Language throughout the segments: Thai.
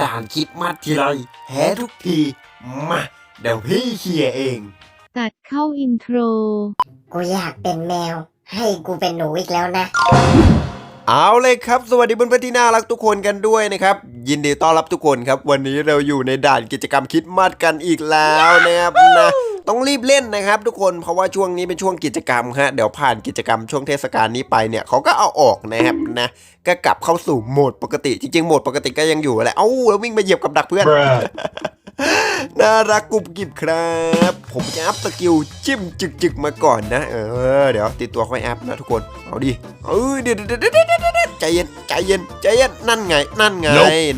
ด่านคิดมัดทีไรแพ้ทุกที มา เดี๋ยวพี่เคลียร์เอง ตัดเข้าอินโทร กูอยากเป็นแมว ให้กูเป็นหนูอีกแล้วนะ เอาเลยครับ สวัสดีเพื่อนๆที่น่ารักทุกคนกันด้วยนะครับ ยินดีต้อนรับทุกคนครับ วันนี้เราอยู่ในด่านกิจกรรมคิดมัดกันอีกแล้วนะครับนะ ต้องรีบเล่นนะครับ ทุกคนเพราะว่าช่วงนี้เป็นช่วงกิจกรรมฮะเดี๋ยวผ่านกิจกรรมช่วงเทศกาลนี้ไปเนี่ยเขาก็เอาออกนะครับนะก็กลับเข้าสู่โหมดปกติ จริงๆโหมดปกติก็ยังอยู่แหละเอ้าแล้ววิ่งมาเหยียบกับดักเพื่อนน่ารักกุบกิบครับ ผมจะอัพสกิลจิ้มจึกๆมาก่อนนะ เออ เดี๋ยวติดตัวค่อยอัพนะทุกคน เอาดิ เออเดี๋ยวเดี๋ยวเดี๋ยวเดี๋ยวเดี๋ยวใจเย็นใจเย็นใจเย็นนั่นไง นั่นไง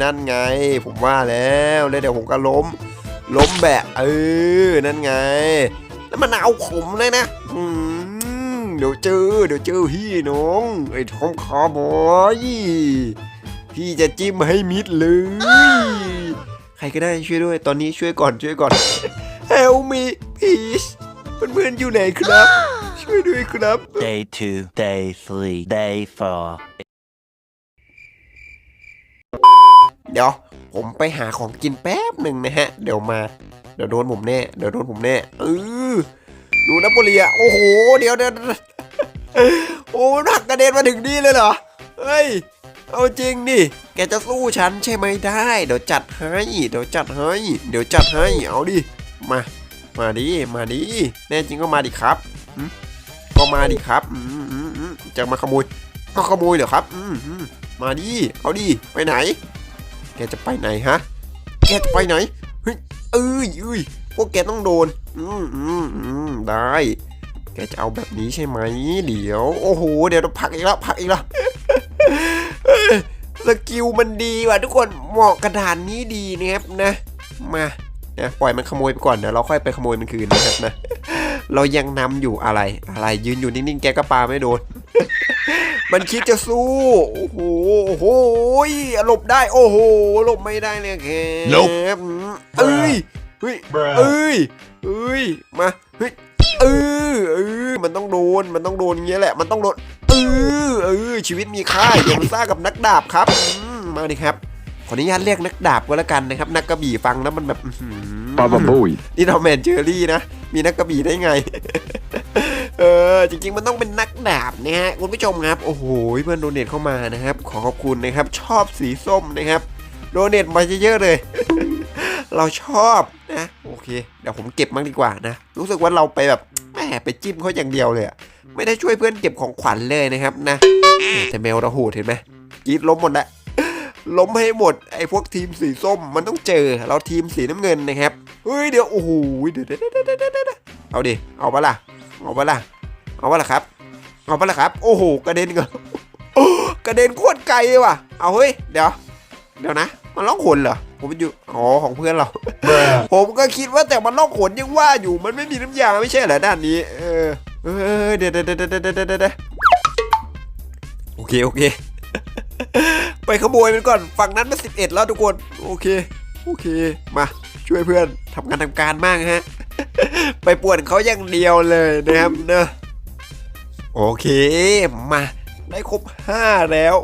นั่นไง ผมว่าแล้วแล้วเดี๋ยวผมก็ล้ม ล้มแบะเออนั่นไง แล้วมันเอาขมเลยนะอืมเดี๋ยวเจอเดี๋ยวเจอพี่น้องไอ้ทอมคาร์บอยพี่จะจิ้มให้มิดเลย ใครก็ได้ช่วยด้วย ตอนนี้ช่วยก่อนช่วยก่อน Help me please เพื่อนๆอยู่ไหนครับ ช่วยด้วยครับ Day two, day three, day four. เดี๋ยว ผมไปหาของกินแป๊บหนึ่งนะฮะ เดี๋ยวมา เดี๋ยวโดนผมแน่ เดี๋ยวโดนผมแน่เออดูนะโปเลียโอ้โห เดี๋ยวเดี๋ยวโอ้มันหักกระเด็นมาถึงนี่เลยเหรอ เฮ้ย เอาจริงดิ แกจะสู้ฉันใช่ไหมได้ เดี๋ยวจัดให้ เดี๋ยวจัดให้ เดี๋ยวจัดให้ เอาดิ มา มาดิ มาดิ แน่จริงก็มาดิครับก็มาดิครับอืจะมาขโมย ก็ขโมยเหรอครับอืมมาดิ เอาดิ ไปไหน แกจะไปไหนฮะ แกจะไปไหน เฮ้ยเอ้ยเอ้ยพวกแกต้องโดน อืมอืมอืมได้ แกจะเอาแบบนี้ใช่ไหม เดี๋ยว โอ้โห เดี๋ยวเราพักอีกแล้วพักอีกแล้วสกิลมันดีว่ะทุกคนเหมาะกระดานนี้ดีนะครับนะ มานะปล่อยมันขโมยไปก่อนเดี๋ยวเราค่อยไปขโมยมันคืนนะครับนะ เรายังนำอยู่อะไรอะไรยืนอยู่นิ่งๆแกก็ปาไม่โดน มันคิดจะสู้ โอ้โหโอ้โหหลบได้ โอ้โหหลบไม่ได้เลยแก Nope เอ้ยเฮ้ยเอ้ยเอ้ยมาเฮ้ยเออเออมันต้องโดนมันต้องโดนอย่างเงี้ยแหละ มันต้องโดนเออเออชีวิตมีค่าอย่ามาซ่ากับนักดาบครับอืมมาดิครับขออนุญาตเรียกนักดาบก็แล้วกันนะครับ นักกระบี่ฟังแล้วมันแบบอื้อหือ Baba Booey. นี่ทอมแมนเจอรี่นะ มีนักกระบี่ได้ไง เออจริง ๆ มันต้องเป็นนักดาบนะฮะคุณผู้ชมครับ โอ้โหเพื่อนโดเนทเข้ามานะครับ ขอขอบคุณนะครับ ชอบสีส้มนะครับโดเนทมาเยอะๆเลย เราชอบนะโอเค เดี๋ยวผมเก็บมั่งดีกว่านะ รู้สึกว่าเราไปแบบแหมไปจิ้มเขาอย่างเดียวเลยอะไม่ได้ช่วยเพื่อนเก็บของขวัญเลยนะครับนะแต่แมวเราหดเห็นไหมกีดล้มหมดแล้วล้มให้หมดไอ้พวกทีมสีส้มมันต้องเจอเราทีมสีน้ำเงินนะครับเฮ้ยเดี๋ยวโอ้โหเดี๋ยวเดี๋ยวเดี๋ยวเดี๋ยวเดี๋ยวเดี๋ยวเอาดิเอาปะล่ะ เอาปะล่ะเอาปะล่ะครับเอาปะล่ะครับ โอ้โหกระเด็นกันโอ้กระเด็นโคตรไกลเลยว่ะ เอาเฮ้ยเดี๋ยวเดี๋ยวนะมันล่องขนเหรอผมอยู่อ๋อของเพื่อนเรา ผมก็คิดว่าแต่มันล่องขนยังว่าอยู่มันไม่มีน้ำยาไม่ใช่เหรอด้านนี้ เออเออเดี๋ยวเดี๋ยวเดี๋ยวเดี๋ยวเดี๋ยวเดี๋ยวโอเคโอเค ไปขโมยมันก่อนฝั่งนั้นมันสิบเอ็ดแล้วทุกคน โอเค โอเค มาช่วยเพื่อนทำงานทำการมากฮะ ไปป่วนเขาอย่างเดียวเลยนะครับเนอะโอเคมาได้ครบ 5 แล้ว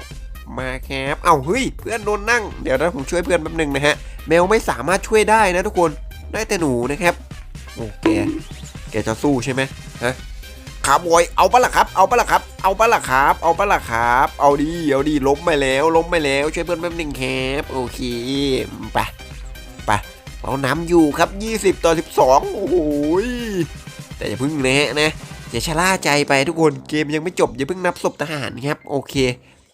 มาครับเอ้าเฮ้ยเพื่อนโดนนั่งเดี๋ยวนะผมช่วยเพื่อนแป๊บนึงนะฮะ แมวไม่สามารถช่วยได้นะทุกคนได้แต่หนูนะครับโอเคแกจะสู้ใช่ไหมฮะขาบอยเอาปะล่ะครับ เอาปะล่ะครับ เอาปะล่ะครับ เอาปะล่ะครับ เอาดีเอาดีล้มไปแล้ว ล้มไปแล้ว ช่วยเพื่อนแป๊บนึงครับโอเคไป เรานำอยู่ครับ 20 ต่อ 12 โอ้โหยแต่อย่าเพิ่งนะฮะนะอย่าชะล่าใจไปทุกคนเกมยังไม่จบ อย่าเพิ่งนับศพทหารครับ โอเค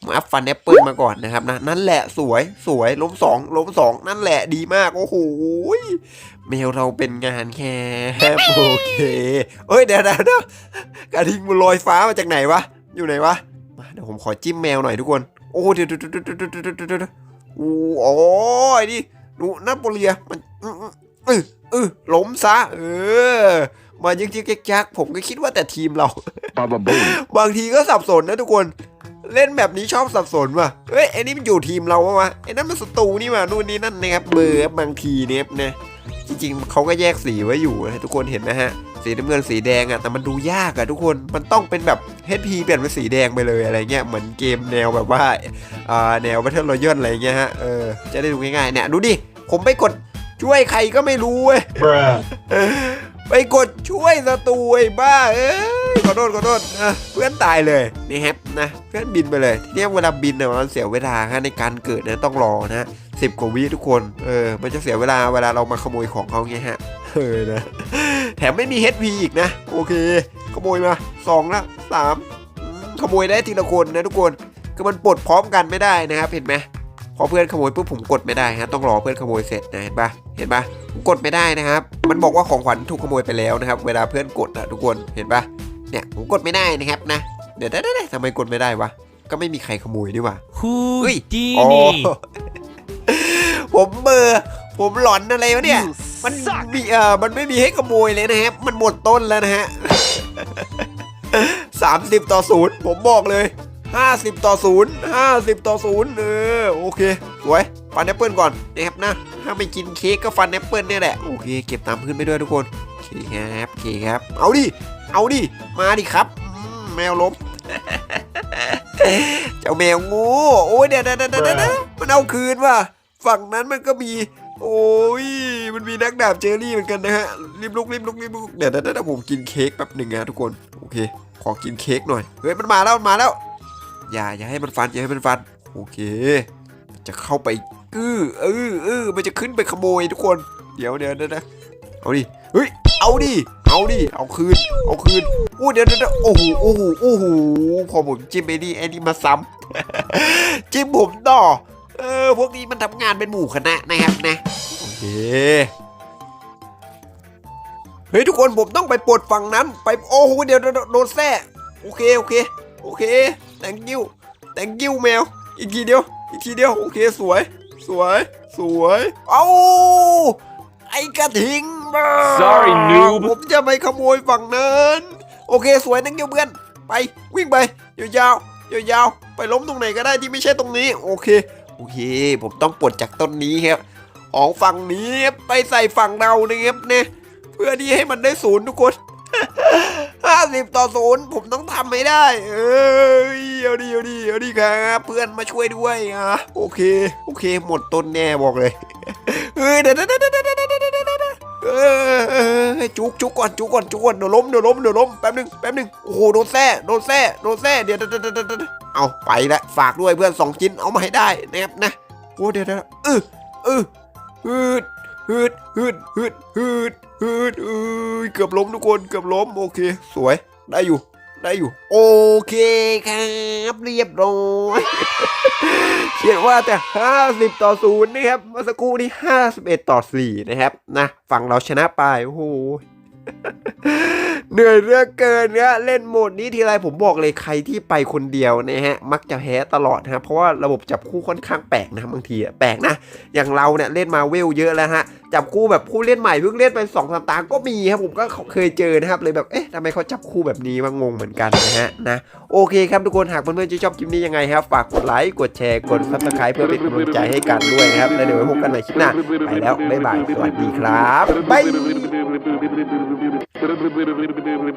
มาอัพฟันแอปเปิลมาก่อนนะครับนะนั่นแหละสวยสวยล้มสองล้มสองนั่นแหละดีมาก โอ้โหยแมวเราเป็นงานแคบโอเคเอ้ยเดี๋ยวเดี๋ยวเดี๋ยวกระทิงมันลอยฟ้ามาจากไหนวะ อยู่ไหนวะมาเดี๋ยวผมขอจิ้มแมวหน่อยทุกคน โอ้เดี๋ยวเดี๋ยวเดี๋ยวเดี๋ยวเดี๋ยวเดี๋ยวเดี๋ยวโอ้โอ้ยนี่ หนูนาโปเลียมันอื้ออื้อเออเออล้มซะ เออ มายึกยึกยักยักผมก็คิดว่าแต่ทีมเรา Baba Booey. บางทีก็สับสนนะทุกคน เล่นแบบนี้ชอบสับสนว่ะ เฮ้ยไอ้นี่มันอยู่ทีมเราวะวะไอ้นั่นมันศัตรูนี่มานู่นนี่นั่นนะครับ เบอร์ครับบางทีเนี่ยนะจริงๆเขาก็แยกสีไว้อยู่นะทุกคนเห็นไหมฮะ สีน้ำเงินสีแดงอะแต่มันดูยากอะทุกคนมันต้องเป็นแบบ HP เปลี่ยนเป็นสีแดงไปเลยอะไรเงี้ยเหมือนเกมแนวแบบว่าอ่าแนว Battle Royale อะไรเงี้ยฮะเออจะได้ดูง่ายๆเนี่ยดูดิ ผมไปกดช่วยใครก็ไม่รู้เว้ย ไปกดช่วยศัตรูไอ้บ้า เอ้ยขอโทษขอโทษอะเพื่อนตายเลยนี่ครับนะเพื่อนบินไปเลย ทีเนี้ยเวลาบินเนี่ยมันเสียเวลาฮะในการเกิดนะต้องรอนะสิบกว่าวิทุกคนเออมันจะเสียเวลาเวลาเรามาขโมยของเขาเงี้ยฮะเออนะแถมไม่มี HP อีกนะ โอเค ขโมยมาสองละสามอืมขโมยได้ทีละคนนะทุกคนคือมันปลดพร้อมกันไม่ได้นะครับเห็นไหม พอเพื่อนขโมยปุ๊บผมกดไม่ได้ฮะต้องรอเพื่อนขโมยเสร็จนะเห็นปะเห็นปะผมกดไม่ได้นะครับ มันบอกว่าของขวัญถูกขโมยไปแล้วนะครับ เวลาเพื่อนกดอะทุกคนเห็นปะเนี่ยผมกดไม่ได้นะครับนะ เดี๋ยวได้ๆๆทำไมกดไม่ได้วะก็ไม่มีใครขโมยนี่หว่าเฮ้ยอ๋อ Houdini. ผมเบอร์ผมหลอนอะไรวะเนี่ยมันมีเอ่อมันไม่มีให้ขโมยเลยนะครับมันหมดต้นแล้วนะฮะสามสิบต่อศูนย์ผมบอกเลย ห้าสิบต่อศูนย์ห้าสิบต่อศูนย์เออ โอเค สวย ฟันแอปเปิลก่อนนะครับนะ ถ้าไม่กินเค้กก็ฟันแอปเปิลเนี่ยแหละ โอเค เก็บตามพื้นไปด้วยทุกคนโอเคครับโอเคครับ เอาดิ เอาดิ มาดิครับ แมวล้มเจ้าแมวงู โอ้ยเดี๋ยวเดี๋ยวเดี๋ยวเดี๋ยวเดี๋ยวมันเอาคืนว่ะ ฝั่งนั้นมันก็มี โอ้ย มันมีนักดาบเจอรี่เหมือนกันนะฮะ รีบลุกรีบลุกรีบลุก เดี๋ยวเดี๋ยวเดี๋ยวผมกินเค้กแป๊บหนึ่งนะทุกคน โอเค ขอกินเค้กหน่อย เฮ้ย มันมาแล้ว มันมาแล้ว อย่าอย่าให้มันฟันอย่าให้มันฟัน โอเค จะเข้าไปอื้อเออเออมันจะขึ้นไปขโมยทุกคน เดี๋ยวเดี๋ยวเดี๋ยวเอาดิเฮ้ยเอาดิเอาดิเอาคืนเอาคืนอู้เดี๋ยวเดี๋ยวโอ้โหโอ้โหโอ้โหพอผมจิ้มไอ้นี่ไอ้นี่มาซ้ำจิ้มผมต่อเออพวกนี้มันทำงานเป็นหมู่คณะนะครับนะโอเคเฮ้ยทุกคนผมต้องไปปลดฝั่งนั้น ไปโอ้โหเดี๋ยวโดนแซ่โอเคโอเคโอเค thank you thank you แมว อีกทีเดียว อีกทีเดียว โอเคสวย สวย สวย เอาไอ้กระทิงบ้า Sorry, noob ผมจะไปขโมยฝั่งนั้น โอเคสวย thank you เพื่อน ไป วิ่งไป ยาวๆ ยาวๆ ไปล้มตรงไหนก็ได้ที่ไม่ใช่ตรงนี้ โอเค โอเค ผมต้องปลดจากต้นนี้ครับของฝั่งนี้ไปใส่ฝั่งเรานะครับเนี่ยเพื่อที่ให้มันได้ศูนย์ทุกคนห้าสิบต่อศูนย์ผมต้องทำให้ได้ เอ้ย เอาดีเอาดีเอาดีครับเพื่อนมาช่วยด้วยอะโอเค โอเค หมดต้นแน่บอกเลยเฮ้ยเดี๋ยวเดี๋ยวเดี๋ยวเดี๋ยวจุกจุกก่อนจุกก่อนจุกก่อนเดี๋ยวล้มเดี๋ยวล้มเดี๋ยวล้มแป๊บนึงแป๊บนึงโอ้โหโดนแซ่โดนแซ่โดนแซ่เดี๋ยวเดี๋ยวเดี๋ยวเอาไปละฝากด้วยเพื่อนสองชิ้นเอามาให้ได้นะครับนะโอ้เดี๋ยวเดี๋ยวเออเออฮึดฮึดฮึดฮึดฮึดฮึดเกือบล้มทุกคนเกือบล้มโอเค สวยได้อยู่ ได้อยู่ โอเคครับเรียบร้อยเขียนว่าแต่ 50 ต่อ 0 นะครับเมื่อสักครู่นี้51 ต่อ 4 นะครับ นะ ฝั่งเราชนะไป โอ้โห เหนื่อยเหลือกเกินเนี่ยเล่นโหมดนี้ทีไรผมบอกเลยใครที่ไปคนเดียวนะฮะ มักจะแพ้ตลอดนะครับเพราะว่าระบบจับคู่ค่อนข้างแปลกนะบางทีแปลกนะ อย่างเราเนี่ยเล่นมาเวลเยอะแล้วฮะ จับคู่แบบผู้เล่นใหม่เพิ่งเล่นไป2องสามตาก็มีครับผมก็เคยเจอนะครับเลยแบบเอ๊ะทำไมเขาจับคู่แบบนี้มางงเหมือนกันนะฮะนะโอเคครับทุกคนหากเพื่อนๆชอบคลิปนี้ยังไงครับฝากกดไลค์กดแชร์กดซับสไครป์เพื่อเป็นกำลังใจให้กันด้วยนะครับแล้วเดี๋ยวไว้พบกันใหม่คลิปหน้าไปแล้วบ๊ายบายสวัสดีครับบ๊าย